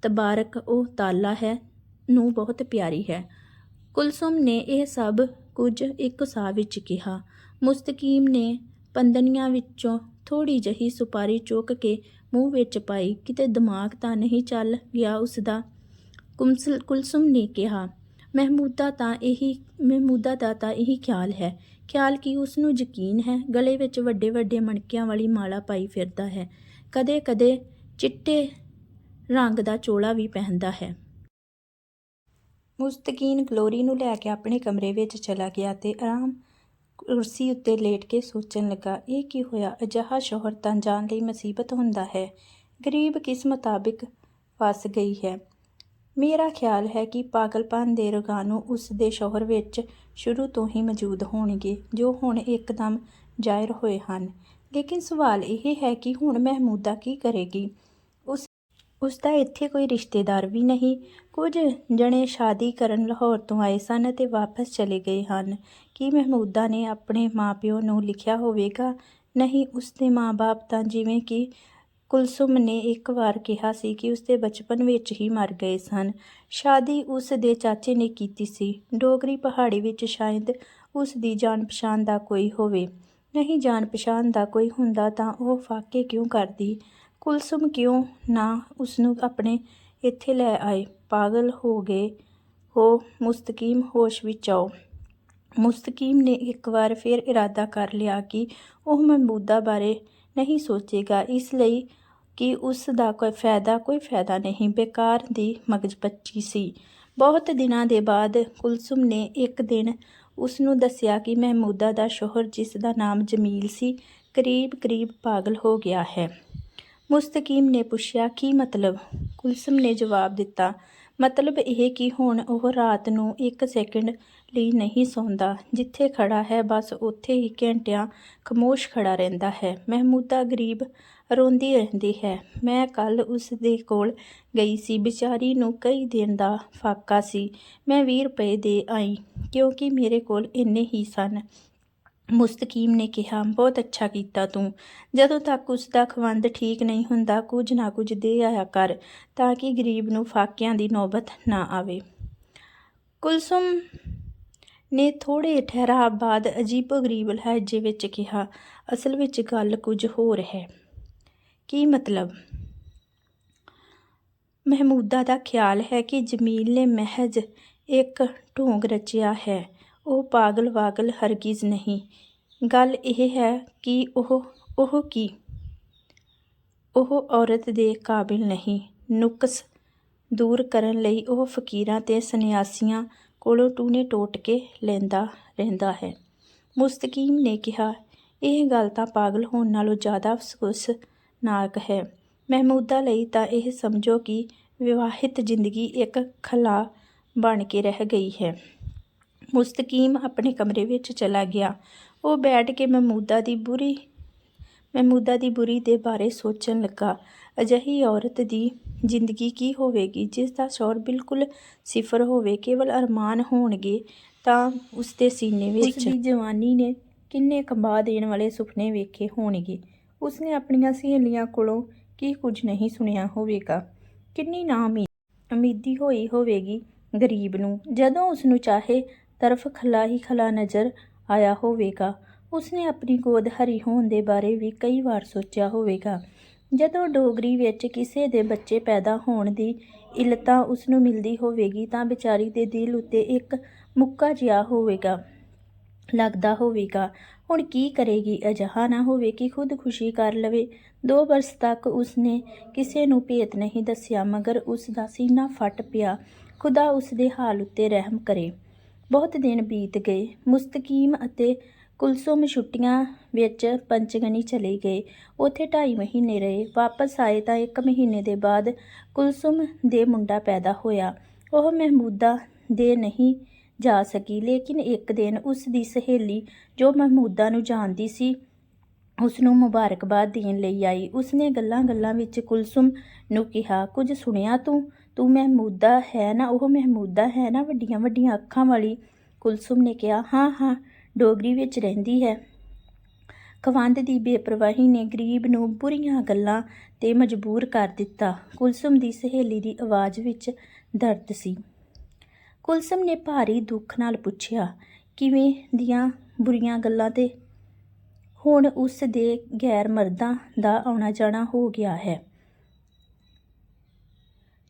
ਤਬਾਰਕ, ਉਹ ਤਾਲਾ ਹੈ, ਨੂੰ ਬਹੁਤ ਪਿਆਰੀ ਹੈ। ਕੁਲਸੁਮ ਨੇ ਇਹ ਸਭ ਕੁਝ ਇੱਕ ਸਾਹ ਵਿੱਚ ਕਿਹਾ। ਮੁਸਤਕੀਮ ਨੇ ਪੰਦਨੀਆਂ ਵਿੱਚੋਂ ਥੋੜੀ ਜਹੀ ਸੁਪਾਰੀ ਚੁੱਕ ਕੇ ਮੂੰਹ ਵਿੱਚ ਪਾਈ। ਕਿਤੇ ਦਿਮਾਗ ਤਾਂ ਨਹੀਂ ਚੱਲ ਗਿਆ ਉਸ ਦਾ ਕੁਮਸਲ, ਕੁਲਸੁਮ ਨੇ ਕਿਹਾ, ਮਹਿਮੂਦਾ ਤਾਂ ਇਹੀ, ਮਹਿਮੂਦਾ ਦਾ ਤਾਂ ਇਹੀ ਖਿਆਲ ਹੈ। ਖਿਆਲ ਕੀ ਉਸ ਨੂੰ ਯਕੀਨ ਹੈ? ਗਲੇ ਵਿੱਚ ਵੱਡੇ ਵੱਡੇ ਮਣਕਿਆਂ ਵਾਲੀ ਮਾਲਾ ਪਾਈ ਫਿਰਦਾ ਹੈ। ਕਦੇ ਕਦੇ ਚਿੱਟੇ ਰੰਗ ਦਾ ਚੋਲਾ ਵੀ ਪਹਿਨਦਾ ਹੈ। ਮੁਸਤਕੀਨ ਗਲੋਰੀ ਨੂੰ ਲੈ ਕੇ ਆਪਣੇ ਕਮਰੇ ਵਿੱਚ ਚਲਾ ਗਿਆ ਤੇ ਆਰਾਮ ਕੁਰਸੀ ਉੱਤੇ ਲੇਟ ਕੇ ਸੋਚਣ ਲੱਗਾ, ਇਹ ਕੀ ਹੋਇਆ? ਅਜਿਹਾ ਸ਼ੋਹਰ ਤਾਂ ਜਾਣ ਲਈ ਮੁਸੀਬਤ ਹੁੰਦਾ ਹੈ। ਗਰੀਬ ਕਿਸ ਮੁਤਾਬਿਕ ਫਸ ਗਈ ਹੈ? ਮੇਰਾ ਖਿਆਲ ਹੈ ਕਿ ਪਾਗਲਪਨ ਦੇ ਰੋਗਾਣੂ ਉਸ ਦੇ ਸ਼ੋਹਰ ਵਿੱਚ ਸ਼ੁਰੂ ਤੋਂ ਹੀ ਮੌਜੂਦ ਹੋਣਗੇ, ਜੋ ਹੁਣ ਇੱਕਦਮ ਜ਼ਾਹਿਰ ਹੋਏ ਹਨ। ਲੇਕਿਨ ਸਵਾਲ ਇਹ ਹੈ ਕਿ ਹੁਣ ਮਹਿਮੂਦਾ ਕੀ ਕਰੇਗੀ? ਉਸ ਦਾ ਇੱਥੇ ਕੋਈ ਰਿਸ਼ਤੇਦਾਰ ਵੀ ਨਹੀਂ। ਕੁਝ ਜਣੇ ਸ਼ਾਦੀ ਕਰਨ ਲਾਹੌਰ ਤੋਂ ਆਏ ਸਨ ਅਤੇ ਵਾਪਸ ਚਲੇ ਗਏ ਹਨ। ਕੀ ਮਹਿਮੂਦਾ ਨੇ ਆਪਣੇ ਮਾਪਿਓ ਨੂੰ ਲਿਖਿਆ ਹੋਵੇਗਾ? ਨਹੀਂ ਉਸ ਦੇ ਮਾਪੇ ਤਾਂ ਜਿਵੇਂ ਕਿ ਕੁਲਸੁਮ ਨੇ ਇੱਕ ਵਾਰ ਕਿਹਾ ਸੀ ਕਿ ਉਸ ਦੇ ਬਚਪਨ ਵਿੱਚ ਹੀ ਮਰ ਗਏ ਸਨ। ਸ਼ਾਦੀ ਉਸ ਦੇ ਚਾਚੇ ਨੇ ਕੀਤੀ ਸੀ। ਡੋਗਰੀ ਪਹਾੜੀ ਵਿੱਚ ਸ਼ਾਇਦ ਉਸ ਦੀ ਜਾਣ ਪਛਾਣ ਦਾ ਕੋਈ ਹੋਵੇ। ਨਹੀਂ ਜਾਣ ਪਛਾਣ ਦਾ ਕੋਈ ਹੁੰਦਾ ਤਾਂ ਉਹ ਫਾਕੇ ਕਿਉਂ ਕਰਦੀ? ਕੁਲਸੁਮ ਕਿਉਂ ਨਾ ਉਸਨੂੰ ਆਪਣੇ ਇੱਥੇ ਲੈ ਆਏ? ਪਾਗਲ ਹੋ ਗਏ ਹੋ ਮੁਸਤਕੀਮ ਹੋਸ਼ ਵਿੱਚ ਆਓ। ਮੁਸਤਕੀਮ ਨੇ ਇੱਕ ਵਾਰ ਫਿਰ ਇਰਾਦਾ ਕਰ ਲਿਆ ਕਿ ਉਹ ਮਹਿਮੂਦਾ ਬਾਰੇ ਨਹੀਂ ਸੋਚੇਗਾ, ਇਸ ਲਈ ਕਿ ਉਸ ਦਾ ਕੋਈ ਫਾਇਦਾ ਕੋਈ ਫਾਇਦਾ ਨਹੀਂ। ਬੇਕਾਰ ਦੀ ਮਗਜਪੱਚੀ ਸੀ। ਬਹੁਤ ਦਿਨਾਂ ਦੇ ਬਾਅਦ ਕੁਲਸੁਮ ਨੇ ਇੱਕ ਦਿਨ ਉਸ ਨੂੰ ਦੱਸਿਆ ਕਿ ਮਹਿਮੂਦਾ ਦਾ ਸ਼ੋਹਰ, ਜਿਸ ਦਾ ਨਾਮ ਜਮੀਲ ਸੀ ਕਰੀਬ ਕਰੀਬ ਪਾਗਲ ਹੋ ਗਿਆ ਹੈ। ਮੁਸਤਕੀਮ ਨੇ ਪੁੱਛਿਆ, ਕੀ ਮਤਲਬ? ਕੁਲਸਮ ਨੇ ਜਵਾਬ ਦਿੱਤਾ, ਮਤਲਬ ਇਹ ਕਿ ਹੁਣ ਉਹ ਰਾਤ ਨੂੰ ਇੱਕ ਸੈਕਿੰਡ ਲਈ ਨਹੀਂ ਸੌਂਦਾ। ਜਿੱਥੇ ਖੜਾ ਹੈ, ਬਸ ਉੱਥੇ ਹੀ ਘੰਟਿਆਂ ਖਮੋਸ਼ ਖੜਾ ਰਹਿੰਦਾ ਹੈ। ਮਹਿਮੂਦਾ ਗਰੀਬ ਰੋਂਦੀ ਰਹਿੰਦੀ ਹੈ। ਮੈਂ ਕੱਲ ਉਸ ਦੇ ਕੋਲ ਗਈ ਸੀ। ਵਿਚਾਰੀ ਨੂੰ ਕਈ ਦਿਨ ਦਾ ਫਾਕਾ ਸੀ। ਮੈਂ 20 ਰੁਪਏ ਦੇ ਆਈ, ਕਿਉਂਕਿ ਮੇਰੇ ਕੋਲ ਇੰਨੇ ਹੀ ਸਨ। ਮੁਸਤਕੀਮ ਨੇ ਕਿਹਾ, ਬਹੁਤ ਅੱਛਾ ਕੀਤਾ ਤੂੰ। ਜਦੋਂ ਤੱਕ ਉਸ ਦਾ ਖਵੰਦ ਠੀਕ ਨਹੀਂ ਹੁੰਦਾ, ਕੁਝ ਨਾ ਕੁਝ ਦੇ ਆਇਆ ਕਰ, ਤਾਂ ਕਿ ਗਰੀਬ ਨੂੰ ਫਾਕਿਆਂ ਦੀ ਨੌਬਤ ਨਾ ਆਵੇ। ਕੁਲਸੁਮ ਨੇ ਥੋੜੇ ਠਹਿਰਾ ਬਾਅਦ ਅਜੀਬੋ-ਗਰੀਬ ਲਹਿਜੇ ਵਿੱਚ ਕਿਹਾ, ਅਸਲ ਵਿੱਚ ਗੱਲ ਕੁਝ ਹੋਰ ਹੈ। ਕੀ ਮਤਲਬ? ਮਹਿਮੂਦਾ ਦਾ ਖਿਆਲ ਹੈ ਕਿ ਜਮੀਲ ਨੇ ਮਹਿਜ ਇੱਕ ਢੋਂਗ ਰਚਿਆ ਹੈ। ਉਹ ਪਾਗਲ ਵਾਗਲ ਹਰਗਿਜ਼ ਨਹੀਂ। ਗੱਲ ਇਹ ਹੈ ਕਿ ਉਹ ਉਹ ਕੀ? ਉਹ ਔਰਤ ਦੇ ਕਾਬਿਲ ਨਹੀਂ। ਨੁਕਸ ਦੂਰ ਕਰਨ ਲਈ ਉਹ ਫਕੀਰਾਂ ਤੇ ਸੰਨਿਆਸੀਆਂ ਕੋਲੋਂ ਟੂਣੇ ਟੋਟ ਕੇ ਲੈਂਦਾ ਰਹਿੰਦਾ ਹੈ। ਮੁਸਤਕੀਮ ਨੇ ਕਿਹਾ, ਇਹ ਗੱਲ ਤਾਂ ਪਾਗਲ ਹੋਣ ਨਾਲੋਂ ਜ਼ਿਆਦਾ ਅਫਸੋਸਨਾਕ ਹੈ। ਮਹਿਮੂਦਾ ਲਈ ਤਾਂ ਇਹ ਸਮਝੋ ਕਿ ਵਿਵਾਹਿਤ ਜ਼ਿੰਦਗੀ ਇੱਕ ਖਲਾ ਬਣ ਕੇ ਰਹਿ ਗਈ ਹੈ। ਮੁਸਤਕੀਮ ਆਪਣੇ ਕਮਰੇ ਵਿੱਚ ਚਲਾ ਗਿਆ। ਉਹ ਬੈਠ ਕੇ ਮਹਿਮੂਦਾ ਦੀ ਬੁਰੀ, ਮਹਿਮੂਦਾ ਦੀ ਬੁਰੀ ਦੇ ਬਾਰੇ ਸੋਚਣ ਲੱਗਾ। ਅਜਿਹੀ ਔਰਤ ਦੀ ਜ਼ਿੰਦਗੀ ਕੀ ਹੋਵੇਗੀ? ਜਿਸ ਦਾ ਸ਼ੌਰ ਬਿਲਕੁਲ ਸਿਫਰ ਹੋਵੇ, ਕੇਵਲ ਅਰਮਾਨ ਹੋਣਗੇ, ਤਾਂ ਉਸ ਦੇ ਸੀਨੇ ਵਿੱਚ ਉਸ ਦੀ ਜਵਾਨੀ ਨੇ ਕਿੰਨੇ ਕੰਬਾ ਦੇਣ ਵਾਲੇ ਸੁਪਨੇ ਵੇਖੇ ਹੋਣਗੇ? ਉਸਨੇ ਆਪਣੀਆਂ ਸਹੇਲੀਆਂ ਕੋਲੋਂ ਕੀ ਕੁਝ ਨਹੀਂ ਸੁਣਿਆ ਹੋਵੇਗਾ? ਕਿੰਨੀ ਨਾ ਉਮੀਦੀ ਹੋਈ ਹੋਵੇਗੀ ਗਰੀਬ ਨੂੰ? ਜਦੋਂ ਉਸ ਨੂੰ ਚਾਹੇ ਤਰਫ ਖਲਾ ਹੀ ਖਲਾ ਨਜ਼ਰ ਆਇਆ ਹੋਵੇਗਾ। ਉਸਨੇ ਆਪਣੀ ਗੋਦ ਹਰੀ ਹੋਣ ਦੇ ਬਾਰੇ ਵੀ ਕਈ ਵਾਰ ਸੋਚਿਆ ਹੋਵੇਗਾ। ਜਦੋਂ ਡੋਗਰੀ ਵਿੱਚ ਕਿਸੇ ਦੇ ਬੱਚੇ ਪੈਦਾ ਹੋਣ ਦੀ ਇਲਤਾ ਉਸ ਨੂੰ ਮਿਲਦੀ ਹੋਵੇਗੀ ਤਾਂ ਵਿਚਾਰੀ ਦੇ ਦਿਲ ਉੱਤੇ ਇੱਕ ਮੁੱਕਾ ਜਿਹਾ ਹੋਵੇਗਾ, ਲੱਗਦਾ ਹੋਵੇਗਾ। ਹੁਣ ਕੀ ਕਰੇਗੀ? ਅਜਿਹਾ ਨਾ ਹੋਵੇ ਕਿ ਖੁਦ ਖੁਸ਼ੀ ਕਰ ਲਵੇ। ਦੋ ਬਰਸ ਤੱਕ ਉਸਨੇ ਕਿਸੇ ਨੂੰ ਭੇਤ ਨਹੀਂ ਦੱਸਿਆ, ਮਗਰ ਉਸ ਦਾ ਸੀਨਾ ਫਟ ਪਿਆ। ਖੁਦਾ ਉਸ ਦੇ ਹਾਲ ਉੱਤੇ ਰਹਿਮ ਕਰੇ। ਬਹੁਤ ਦਿਨ ਬੀਤ ਗਏ। ਮੁਸਤਕੀਮ ਅਤੇ ਕੁਲਸੁਮ ਛੁੱਟੀਆਂ ਵਿੱਚ ਪੰਚਗਨੀ ਚਲੇ ਗਏ। ਉੱਥੇ ਢਾਈ ਮਹੀਨੇ ਰਹੇ। ਵਾਪਸ ਆਏ ਤਾਂ ਇੱਕ ਮਹੀਨੇ ਦੇ ਬਾਅਦ ਕੁਲਸੁਮ ਦੇ ਮੁੰਡਾ ਪੈਦਾ ਹੋਇਆ। ਉਹ ਮਹਿਮੂਦਾ ਦੇ ਨਹੀਂ ਜਾ ਸਕੀ, ਲੇਕਿਨ ਇੱਕ ਦਿਨ ਉਸ ਦੀ ਸਹੇਲੀ ਜੋ ਮਹਿਮੂਦਾ ਨੂੰ ਜਾਣਦੀ ਸੀ ਉਸ ਨੂੰ ਮੁਬਾਰਕਬਾਦ ਦੇਣ ਲਈ ਆਈ। ਉਸਨੇ ਗੱਲਾਂ-ਗੱਲਾਂ ਵਿੱਚ ਕੁਲਸੁਮ ਨੂੰ ਕਿਹਾ, ਕੁਝ ਸੁਣਿਆ ਤੂੰ? ਤੂੰ ਮਹਿਮੂਦਾ ਹੈ ਨਾ, ਉਹ ਮਹਿਮੂਦਾ ਹੈ ਨਾ, ਵੱਡੀਆਂ ਵੱਡੀਆਂ ਅੱਖਾਂ ਵਾਲੀ ਕੁਲਸੁਮ ਨੇ ਕਿਹਾ, ਹਾਂ ਹਾਂ, ਡੋਗਰੀ ਵਿੱਚ ਰਹਿੰਦੀ ਹੈ। ਖਵੰਦ ਦੀ ਬੇਪਰਵਾਹੀ ਨੇ ਗਰੀਬ ਨੂੰ ਬੁਰੀਆਂ ਗੱਲਾਂ ਤੇ ਮਜਬੂਰ ਕਰ ਦਿੱਤਾ। ਕੁਲਸੁਮ ਦੀ ਸਹੇਲੀ ਦੀ ਆਵਾਜ਼ ਵਿੱਚ ਦਰਦ ਸੀ। ਕੁਲਸਮ ਨੇ ਭਾਰੀ ਦੁੱਖ ਨਾਲ ਪੁੱਛਿਆ, ਕਿਵੇਂ ਦੀਆਂ ਬੁਰੀਆਂ ਗੱਲਾਂ ਤੇ? ਹੁਣ ਉਸ ਦੇ ਗੈਰ ਮਰਦਾਂ ਦਾ ਆਉਣਾ ਜਾਣਾ ਹੋ ਗਿਆ ਹੈ।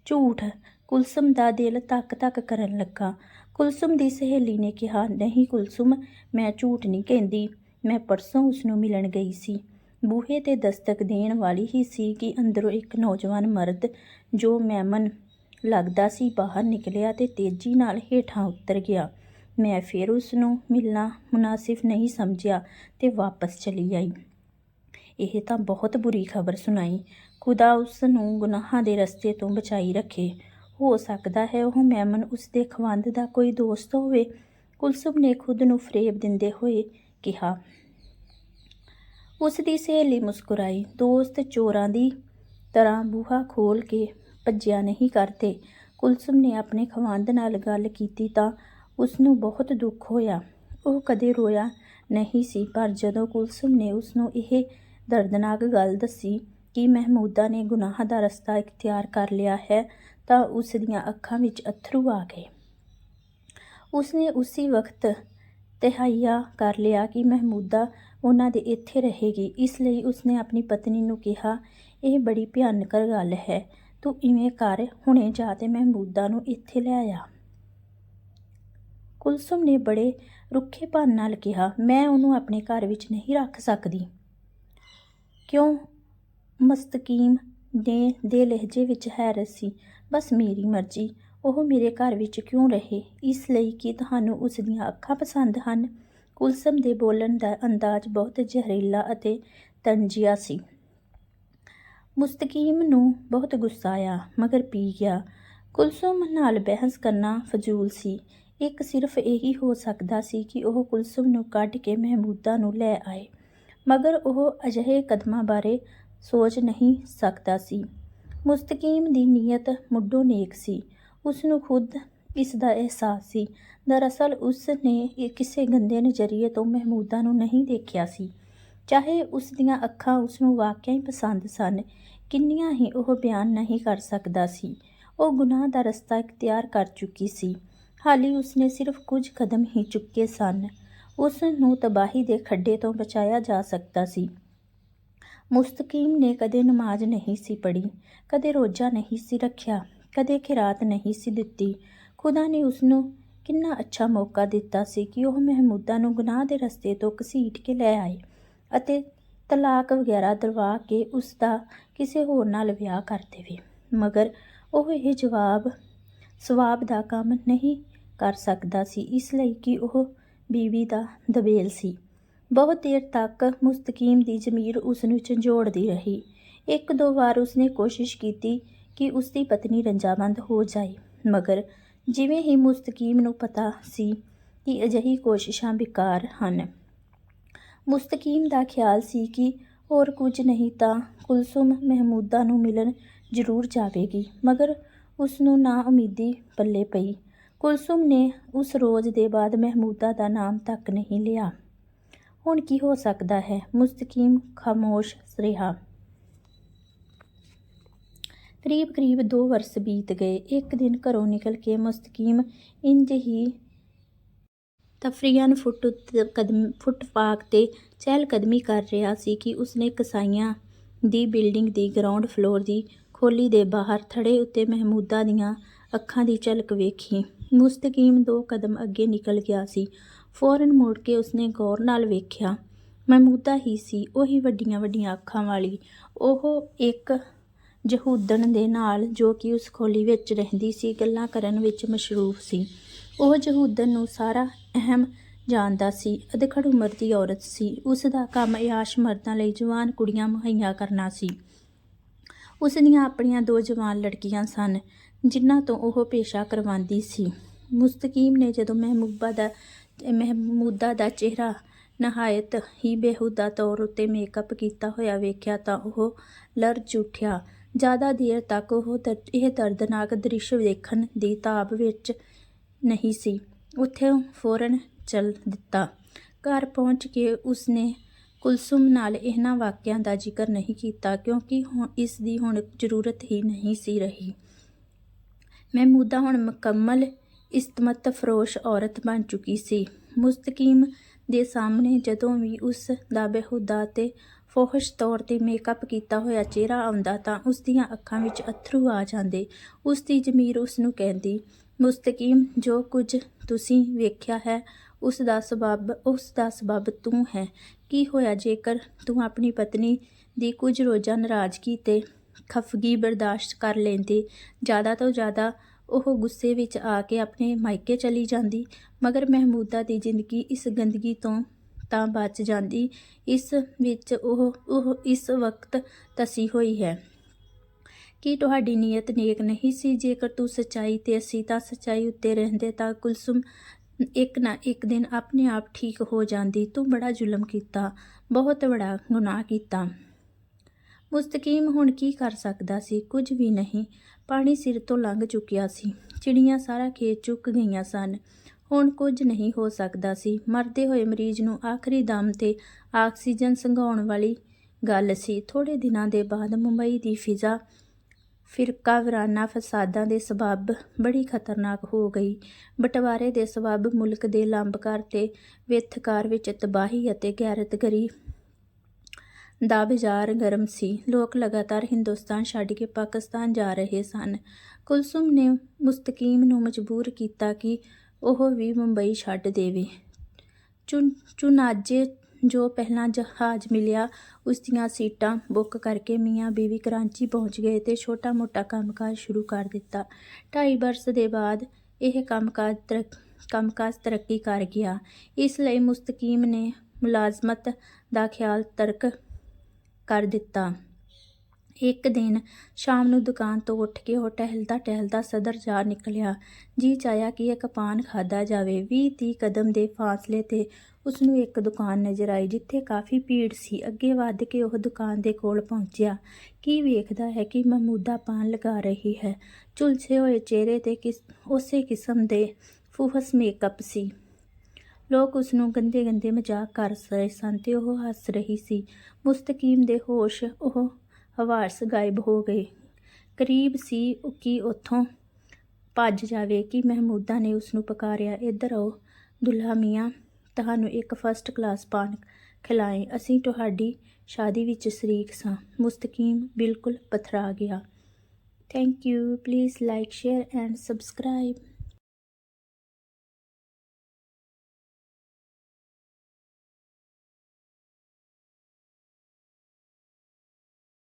ਝੂਠ ਕੁਲਸਮ ਦਾ ਦਿਲ ਧੱਕ ਧੱਕ ਕਰਨ ਲੱਗਾ। ਕੁਲਸੁਮ ਦੀ ਸਹੇਲੀ ਨੇ ਕਿਹਾ, ਨਹੀਂ ਕੁਲਸੁਮ, ਮੈਂ ਝੂਠ ਨਹੀਂ ਕਹਿੰਦੀ। ਮੈਂ ਪਰਸੋਂ ਉਸ ਨੂੰ ਮਿਲਣ ਗਈ ਸੀ। ਬੂਹੇ ਤੇ ਦਸਤਕ ਦੇਣ ਵਾਲੀ ਹੀ ਸੀ ਕਿ ਅੰਦਰੋਂ ਇੱਕ ਨੌਜਵਾਨ ਮਰਦ, ਜੋ ਮੈਮਨ ਲੱਗਦਾ ਸੀ, ਬਾਹਰ ਨਿਕਲਿਆ ਤੇ ਤੇਜ਼ੀ ਨਾਲ ਹੇਠਾਂ ਉਤਰ ਗਿਆ। ਮੈਂ ਫਿਰ ਉਸ ਨੂੰ ਮਿਲਣਾ ਮੁਨਾਸਿਬ ਨਹੀਂ ਸਮਝਿਆ ਤੇ ਵਾਪਸ ਚਲੀ ਆਈ। ਇਹ ਤਾਂ ਬਹੁਤ ਬੁਰੀ ਖਬਰ ਸੁਣਾਈ। ਖੁਦਾ ਉਸ ਨੂੰ ਗੁਨਾਹਾਂ ਦੇ ਰਸਤੇ ਤੋਂ ਬਚਾਈ ਰੱਖੇ। ਹੋ ਸਕਦਾ ਹੈ ਉਹ ਮੈਮਨ ਉਸ ਦੇ ਖਵੰਦ ਦਾ ਕੋਈ ਦੋਸਤ ਹੋਵੇ। ਕੁਲਸੁਮ ਨੇ ਖੁਦ ਨੂੰ ਫਰੇਬ ਦਿੰਦੇ ਹੋਏ ਕਿਹਾ ਉਸ ਦੀ ਸਹੇਲੀ ਮੁਸਕਰਾਈ, ਦੋਸਤ ਚੋਰਾਂ ਦੀ ਤਰ੍ਹਾਂ ਬੂਹਾ ਖੋਲ ਕੇ ਭੱਜਿਆ ਨਹੀਂ ਕਰਦੇ। ਕੁਲਸੁਮ ਨੇ ਆਪਣੇ ਖਵੰਦ ਨਾਲ ਗੱਲ ਕੀਤੀ ਤਾਂ ਉਸ ਨੂੰ ਬਹੁਤ ਦੁੱਖ ਹੋਇਆ। ਉਹ ਕਦੇ ਰੋਇਆ ਨਹੀਂ ਸੀ, ਪਰ ਜਦੋਂ ਕੁਲਸੁਮ ਨੇ ਉਸ ਨੂੰ ਇਹ ਦਰਦਨਾਕ ਗੱਲ ਦੱਸੀ ਕਿ ਮਹਿਮੂਦਾ ਨੇ ਗੁਨਾਹ ਦਾ ਰਸਤਾ ਇਖਤਿਆਰ ਕਰ ਲਿਆ ਹੈ, ਤਾਂ ਉਸ ਦੀਆਂ ਅੱਖਾਂ ਵਿੱਚ ਅਥਰੂ ਆ ਗਏ। ਉਸਨੇ ਉਸੇ ਵਕਤ ਤਹਾਈਆ ਕਰ ਲਿਆ ਕਿ ਮਹਿਮੂਦਾ ਉਹਨਾਂ ਦੇ ਇੱਥੇ ਰਹੇਗੀ। ਇਸ ਲਈ ਉਸਨੇ ਆਪਣੀ ਪਤਨੀ ਨੂੰ ਕਿਹਾ, ਇਹ ਬੜੀ ਭਿਆਨਕ ਗੱਲ ਹੈ, ਤੂੰ ਇਵੇਂ ਕਰ, ਹੁਣੇ ਜਾ ਤੇ ਮਹਿਮੂਦਾ ਨੂੰ ਇੱਥੇ ਲੈ ਆ। ਕੁਲਸੁਮ ਨੇ ਬੜੇ ਰੁੱਖੇ ਭਾਨ ਨਾਲ ਕਿਹਾ, ਮੈਂ ਉਹਨੂੰ ਆਪਣੇ ਘਰ ਵਿੱਚ ਨਹੀਂ ਰੱਖ ਸਕਦੀ। ਕਿਉਂ? ਮਸਤਕੀਮ ਨੇ ਦੇ ਲਹਿਜੇ ਵਿੱਚ ਹੈਰਤ ਸੀ। ਬਸ ਮੇਰੀ ਮਰਜ਼ੀ, ਉਹ ਮੇਰੇ ਘਰ ਵਿੱਚ ਕਿਉਂ ਰਹੇ? ਇਸ ਲਈ ਕਿ ਤੁਹਾਨੂੰ ਉਸ ਦੀਆਂ ਅੱਖਾਂ ਪਸੰਦ ਹਨ। ਕੁਲਸਮ ਦੇ ਬੋਲਣ ਦਾ ਅੰਦਾਜ਼ ਬਹੁਤ ਜ਼ਹਿਰੀਲਾ ਅਤੇ ਤੰਜੀਆ ਸੀ। ਮੁਸਤਕੀਮ ਨੂੰ ਬਹੁਤ ਗੁੱਸਾ ਆਇਆ, ਮਗਰ ਪੀ ਗਿਆ। ਕੁਲਸੁਮ ਨਾਲ ਬਹਿਸ ਕਰਨਾ ਫਜ਼ੂਲ ਸੀ। ਇੱਕ ਸਿਰਫ ਇਹੀ ਹੋ ਸਕਦਾ ਸੀ ਕਿ ਉਹ ਕੁਲਸੁਮ ਨੂੰ ਕੱਢ ਕੇ ਮਹਿਮੂਦਾ ਨੂੰ ਲੈ ਆਏ। ਮਗਰ ਉਹ ਅਜਿਹੇ ਕਦਮਾਂ ਬਾਰੇ ਸੋਚ ਨਹੀਂ ਸਕਦਾ ਸੀ। ਮੁਸਤਕੀਮ ਦੀ ਨੀਅਤ ਮੁੱਢੋਂ ਨੇਕ ਸੀ। ਉਸ ਨੂੰ ਖੁਦ ਇਸ ਦਾ ਅਹਿਸਾਸ ਸੀ। ਦਰਅਸਲ ਉਸ ਨੇ ਕਿਸੇ ਗੰਦੇ ਨਜ਼ਰੀਏ ਤੋਂ ਮਹਿਮੂਦਾ ਨੂੰ ਨਹੀਂ ਦੇਖਿਆ ਸੀ। ਚਾਹੇ ਉਸ ਦੀਆਂ ਅੱਖਾਂ ਉਸ ਨੂੰ ਵਾਕਿਆ ਹੀ ਪਸੰਦ ਸਨ, ਕਿੰਨੀਆਂ ਹੀ ਉਹ ਬਿਆਨ ਨਹੀਂ ਕਰ ਸਕਦਾ ਸੀ। ਉਹ ਗੁਨਾਹ ਦਾ ਰਸਤਾ ਇਖਤਿਆਰ ਕਰ ਚੁੱਕੀ ਸੀ। ਹਾਲੀ ਉਸਨੇ ਸਿਰਫ ਕੁਝ ਕਦਮ ਹੀ ਚੁੱਕੇ ਸਨ। ਉਸ ਨੂੰ ਤਬਾਹੀ ਦੇ ਖੱਡੇ ਤੋਂ ਬਚਾਇਆ ਜਾ ਸਕਦਾ ਸੀ। ਮੁਸਤਕੀਮ ਨੇ ਕਦੇ ਨਮਾਜ਼ ਨਹੀਂ ਸੀ ਪੜ੍ਹੀ, ਕਦੇ ਰੋਜ਼ਾ ਨਹੀਂ ਸੀ ਰੱਖਿਆ, ਕਦੇ ਖਿਰਾਤ ਨਹੀਂ ਸੀ ਦਿੱਤੀ। ਖੁਦਾ ਨੇ ਉਸ ਨੂੰ ਕਿੰਨਾ ਅੱਛਾ ਮੌਕਾ ਦਿੱਤਾ ਸੀ ਕਿ ਉਹ ਮਹਿਮੂਦਾ ਨੂੰ ਗੁਨਾਹ ਦੇ ਰਸਤੇ ਤੋਂ ਘਸੀਟ ਕੇ ਲੈ ਆਏ ਅਤੇ ਤਲਾਕ ਵਗੈਰਾ ਦਿਲਵਾ ਕੇ ਉਸ ਦਾ ਕਿਸੇ ਹੋਰ ਨਾਲ ਵਿਆਹ ਕਰ ਦੇਵੇ। ਮਗਰ ਉਹ ਇਹ ਜਵਾਬ, ਸਵਾਬ ਦਾ ਕੰਮ ਨਹੀਂ ਕਰ ਸਕਦਾ ਸੀ, ਇਸ ਲਈ ਕਿ ਉਹ ਬੀਵੀ ਦਾ ਦਬੇਲ ਸੀ। ਬਹੁਤ ਦੇਰ ਤੱਕ ਮੁਸਤਕੀਮ ਦੀ ਜ਼ਮੀਰ ਉਸ ਨੂੰ ਝੰਜੋੜਦੀ ਰਹੀ। ਇੱਕ ਦੋ ਵਾਰ ਉਸਨੇ ਕੋਸ਼ਿਸ਼ ਕੀਤੀ ਕਿ ਉਸ ਦੀ ਪਤਨੀ ਰੰਜਾਮੰਦ ਹੋ ਜਾਏ, ਮਗਰ ਜਿਵੇਂ ਹੀ ਮੁਸਤਕੀਮ ਨੂੰ ਪਤਾ ਸੀ ਕਿ ਅਜਿਹੀ ਕੋਸ਼ਿਸ਼ਾਂ ਬੇਕਾਰ ਹਨ, ਮੁਸਤਕੀਮ ਦਾ ਖਿਆਲ ਸੀ ਕਿ ਹੋਰ ਕੁਝ ਨਹੀਂ ਤਾਂ ਕੁਲਸੁਮ ਮਹਿਮੂਦਾ ਨੂੰ ਮਿਲਣ ਜ਼ਰੂਰ ਜਾਵੇਗੀ, ਮਗਰ ਉਸ ਨੂੰ ਨਾ ਉਮੀਦੀ ਪੱਲੇ ਪਈ। ਕੁਲਸੁਮ ਨੇ ਉਸ ਰੋਜ਼ ਦੇ ਬਾਅਦ ਮਹਿਮੂਦਾ ਦਾ ਨਾਮ ਤੱਕ ਨਹੀਂ ਲਿਆ। ਹੁਣ ਕੀ ਹੋ ਸਕਦਾ ਹੈ? ਮੁਸਤਕੀਮ ਖਾਮੋਸ਼ ਰਿਹਾ। ਕਰੀਬ ਕਰੀਬ 2 ਵਰਸ ਬੀਤ ਗਏ। ਇੱਕ ਦਿਨ ਘਰੋਂ ਨਿਕਲ ਕੇ ਮੁਸਤਕੀਮ ਇੰਜ ਹੀ ਤਫਰੀਅਨ ਫੁੱਟ ਉੱਤੇ ਕਦਮ ਫੁੱਟਪਾਕ ਤੇ ਚਹਿਲ ਕਦਮੀ ਕਰ ਰਿਹਾ ਸੀ ਕਿ ਉਸਨੇ ਕਸਾਈਆਂ ਦੀ ਬਿਲਡਿੰਗ ਦੀ ਗਰਾਊਂਡ ਫਲੋਰ ਦੀ ਖੋਲੀ ਦੇ ਬਾਹਰ ਥੜੇ ਉੱਤੇ ਮਹਿਮੂਦਾ ਦੀਆਂ ਅੱਖਾਂ ਦੀ ਝਲਕ ਵੇਖੀ। ਮੁਸਤਕੀਮ ਦੋ ਕਦਮ ਅੱਗੇ ਨਿਕਲ ਗਿਆ ਸੀ। ਫੌਰਨ ਮੁੜ ਕੇ ਉਸਨੇ ਗੌਰ ਨਾਲ ਵੇਖਿਆ, ਮਹਿਮੂਦਾ ਹੀ ਸੀ ਉਹੀ ਵੱਡੀਆਂ ਵੱਡੀਆਂ ਅੱਖਾਂ ਵਾਲੀ। ਉਹ ਇੱਕ ਜਹੂਦਨ ਦੇ ਨਾਲ ਜੋ ਕਿ ਉਸ ਖੋਲੀ ਵਿੱਚ ਰਹਿੰਦੀ ਸੀ, ਗੱਲਾਂ ਕਰਨ ਵਿੱਚ ਮਸ਼ਰੂਫ ਸੀ। ਉਹ ਜਹੂਦਨ ਨੂੰ ਸਾਰਾ ਅਹਿਮ ਜਾਣਦਾ ਸੀ, ਅਧਖੜ ਉਮਰ ਦੀ ਔਰਤ ਸੀ। ਉਸ ਦਾ ਕੰਮ ਇਆਸ਼ ਮਰਦਾਂ ਲਈ ਜਵਾਨ ਕੁੜੀਆਂ ਮੁਹੱਈਆ ਕਰਨਾ ਸੀ। ਉਸ ਦੀਆਂ ਆਪਣੀਆਂ ਦੋ ਜਵਾਨ ਲੜਕੀਆਂ ਸਨ, ਜਿਨ੍ਹਾਂ ਤੋਂ ਉਹ ਪੇਸ਼ਾ ਕਰਵਾਉਂਦੀ ਸੀ। ਮੁਸਤਕੀਮ ਨੇ ਜਦੋਂ ਮਹਿਬੂਬਾ ਦਾ ਮਹਿਮੂਦਾ ਦਾ ਚਿਹਰਾ ਨਹਾਇਤ ਹੀ ਬੇਹੂਦਾ ਤੌਰ ਉੱਤੇ ਮੇਕਅਪ ਕੀਤਾ ਹੋਇਆ ਵੇਖਿਆ ਤਾਂ ਉਹ ਲਰਜ਼ ਉੱਠਿਆ। ਜ਼ਿਆਦਾ ਦੇਰ ਤੱਕ ਉਹ ਦਰ- ਇਹ ਦਰਦਨਾਕ ਦ੍ਰਿਸ਼ ਦੇਖਣ ਦੀ ਤਾਬ ਵਿੱਚ ਨਹੀਂ ਸੀ। ਉੱਥੇ ਫੌਰਨ ਚੱਲ ਦਿੱਤਾ। ਘਰ ਪਹੁੰਚ ਕੇ ਉਸਨੇ ਕੁਲਸੁਮ ਨਾਲ ਇਹਨਾਂ ਵਾਕਿਆਂ ਦਾ ਜ਼ਿਕਰ ਨਹੀਂ ਕੀਤਾ ਕਿਉਂਕਿ ਹੁਣ ਇਸ ਦੀ ਹੁਣ ਜ਼ਰੂਰਤ ਹੀ ਨਹੀਂ ਸੀ ਰਹੀ। ਮਹਿਮੂਦਾ ਹੁਣ ਮੁਕੰਮਲ ਇਸਤਮਤ ਫਰੋਸ਼ ਔਰਤ ਬਣ ਚੁੱਕੀ ਸੀ। ਮੁਸਤਕੀਮ ਦੇ ਸਾਹਮਣੇ ਜਦੋਂ ਵੀ ਉਸ ਦਾ ਬੇਹੁਦਾ ਤੇ ਫੋਹਸ਼ ਤੌਰ ਤੇ ਮੇਕਅਪ ਕੀਤਾ ਹੋਇਆ ਚਿਹਰਾ ਆਉਂਦਾ ਤਾਂ ਉਸ ਦੀਆਂ ਅੱਖਾਂ ਵਿੱਚ ਅਥਰੂ ਆ ਜਾਂਦੇ। ਉਸ ਦੀ ਜ਼ਮੀਰ ਉਸ ਨੂੰ ਕਹਿੰਦੀ, ਮੁਸਤਕੀਮ, ਜੋ ਕੁਝ ਤੁਸੀਂ ਵੇਖਿਆ ਹੈ, ਉਸ ਦਾ ਸਬਬ, ਉਸ ਦਾ ਸਬਬ ਤੂੰ ਹੈ। ਕੀ ਹੋਇਆ ਜੇਕਰ ਤੂੰ ਆਪਣੀ ਪਤਨੀ ਦੀ ਕੁਝ ਰੋਜ਼ਾ ਨਾਰਾਜ਼ਗੀ ਤੇ ਖਫਗੀ ਬਰਦਾਸ਼ਤ ਕਰ ਲੈਂਦੇ? ਜ਼ਿਆਦਾ ਤੋਂ ਜ਼ਿਆਦਾ ਉਹ ਗੁੱਸੇ ਵਿੱਚ ਆ ਕੇ ਆਪਣੇ ਮਾਇਕੇ ਚਲੀ ਜਾਂਦੀ, ਮਗਰ ਮਹਿਮੂਦਾ ਦੀ ਜ਼ਿੰਦਗੀ ਇਸ ਗੰਦਗੀ ਤੋਂ ਤਾਂ ਬਚ ਜਾਂਦੀ, ਇਸ ਵਿੱਚ ਉਹ ਉਹ ਇਸ ਵਕਤ ਤਸੀ ਹੋਈ ਹੈ। ਕੀ ਤੁਹਾਡੀ ਨੀਅਤ ਨੇਕ ਨਹੀਂ ਸੀ? ਜੇਕਰ ਤੂੰ ਸੱਚਾਈ ਤੇ ਅਸੀਂ ਤਾਂ ਸੱਚਾਈ ਉੱਤੇ ਰਹਿੰਦੇ ਤਾਂ ਕੁਲਸੁਮ ਇੱਕ ਨਾ ਇੱਕ ਦਿਨ ਆਪਣੇ ਆਪ ਠੀਕ ਹੋ ਜਾਂਦੀ। ਤੂੰ ਬੜਾ ਜ਼ੁਲਮ ਕੀਤਾ, ਬਹੁਤ ਬੜਾ ਗੁਨਾਹ ਕੀਤਾ। ਮੁਸਤਕੀਮ ਹੁਣ ਕੀ ਕਰ ਸਕਦਾ ਸੀ? ਕੁਝ ਵੀ ਨਹੀਂ। ਪਾਣੀ ਸਿਰ ਤੋਂ ਲੰਘ ਚੁੱਕਿਆ ਸੀ। ਚਿੜੀਆਂ ਸਾਰਾ ਖੇਤ ਚੁੱਕ ਗਈਆਂ ਸਨ। ਹੁਣ ਕੁਝ ਨਹੀਂ ਹੋ ਸਕਦਾ ਸੀ। ਮਰਦੇ ਹੋਏ ਮਰੀਜ਼ ਨੂੰ ਆਖਰੀ ਦਮ ਤੇ ਆਕਸੀਜਨ ਸੰਘਾਉਣ ਵਾਲੀ ਗੱਲ ਸੀ। ਥੋੜੇ ਦਿਨਾਂ ਦੇ ਬਾਅਦ ਮੁੰਬਈ ਦੀ ਫਿਜ਼ਾ ਫਿਰਕਾ ਵਰਾਨਾ ਫਸਾਦਾਂ ਦੇ ਸਬਬ ਬੜੀ ਖਤਰਨਾਕ ਹੋ ਗਈ। ਬਟਵਾਰੇ ਦੇ ਸਬਬ ਮੁਲਕ ਦੇ ਲੰਬਕਾਰ ਤੇ ਵਿਥਕਾਰ ਵਿੱਚ ਤਬਾਹੀ ਅਤੇ ਗੈਰਤਗਰੀ ਦਾ ਬਾਜ਼ਾਰ ਗਰਮ ਸੀ। ਲੋਕ ਲਗਾਤਾਰ ਹਿੰਦੁਸਤਾਨ ਛੱਡ ਕੇ ਪਾਕਿਸਤਾਨ ਜਾ ਰਹੇ ਸਨ। ਕੁਲਸੁਮ ਨੇ ਮੁਸਤਕੀਮ ਨੂੰ ਮਜਬੂਰ ਕੀਤਾ ਕਿ ਉਹ ਵੀ ਮੁੰਬਈ ਛੱਡ ਦੇਵੇ। ਚੁਨ ਚੁਨਾਜੇ ਜੋ ਪਹਿਲਾਂ ਜਹਾਜ਼ ਮਿਲਿਆ, ਉਸ ਦੀਆਂ ਸੀਟਾਂ ਬੁੱਕ ਕਰਕੇ ਮੀਆਂ ਬੀਵੀ ਕਰਾਂਚੀ ਪਹੁੰਚ ਗਏ ਤੇ ਛੋਟਾ-ਮੋਟਾ ਕੰਮਕਾਜ ਸ਼ੁਰੂ ਕਰ ਦਿੱਤਾ। ਢਾਈ ਬਰਸ ਦੇ ਬਾਅਦ ਇਹ ਕੰਮਕਾਜ ਤਰੱਕ, ਕੰਮਕਾਜ ਤਰੱਕੀ ਕਰ ਗਿਆ। ਇਸ ਲਈ ਮੁਸਤਕੀਮ ਨੇ ਮੁਲਾਜ਼ਮਤ ਦਾ ਖਿਆਲ ਤਰਕ ਕਰ ਦਿੱਤਾ। ਇੱਕ ਦਿਨ ਸ਼ਾਮ ਨੂੰ ਦੁਕਾਨ ਤੋਂ ਉੱਠ ਕੇ ਉਹ ਟਹਿਲਦਾ ਟਹਿਲਦਾ ਸਦਰ ਜਾ ਨਿਕਲਿਆ। ਜੀ ਚਾਹਿਆ ਕਿ ਇੱਕ ਪਾਨ ਖਾਦਾ ਜਾਵੇ। 20-30 ਕਦਮ ਦੇ ਫਾਸਲੇ ਤੇ ਉਸ ਨੂੰ ਇੱਕ ਦੁਕਾਨ ਨਜ਼ਰ ਆਈ, ਜਿੱਥੇ ਕਾਫੀ ਭੀੜ ਸੀ। ਅੱਗੇ ਵੱਧ ਕੇ ਉਹ ਦੁਕਾਨ ਦੇ ਕੋਲ ਪਹੁੰਚਿਆ। ਕੀ ਵੇਖਦਾ ਹੈ ਕਿ ਮਹਮੂਦਾ ਪਾਨ ਲਗਾ ਰਹੀ ਹੈ। ਝੁਲਸੇ ਹੋਏ ਚਿਹਰੇ ਤੇ ਕਿਸ, ਉਸੇ ਕਿਸਮ ਦੇ ਫੂਹਸ ਮੇਕਅਪ ਸੀ। ਲੋਕ ਉਸ ਨੂੰ ਗੰਦੇ ਗੰਦੇ ਮਜ਼ਾਕ ਕਰ ਰਹੇ ਸਨ ਤੇ ਉਹ ਹੱਸ ਰਹੀ ਸੀ। ਮੁਸਤਕੀਮ ਦੇ ਹੋਸ਼ ਉਹ ਹਵਾਸ ਗਾਇਬ ਹੋ ਗਏ। ਕਰੀਬ ਸੀ ਕਿ ਉੱਥੋਂ ਭੱਜ ਜਾਵੇ ਕਿ ਮਹਿਮੂਦਾ ਨੇ ਉਸ ਨੂੰ ਪੁਕਾਰਿਆ, ਇੱਧਰ ਆਓ ਦੁੱਲਾ ਮੀਆਂ, ਤੁਹਾਨੂੰ ਇੱਕ ਫਸਟ ਕਲਾਸ ਪਾਨ ਖਿਲਾਏ। ਅਸੀਂ ਤੁਹਾਡੀ ਸ਼ਾਦੀ ਵਿੱਚ ਸ਼ਰੀਕ ਸਾਂ। ਮੁਸਤਕੀਮ ਬਿਲਕੁਲ ਪਥਰਾ ਗਿਆ। Thank you please like share and subscribe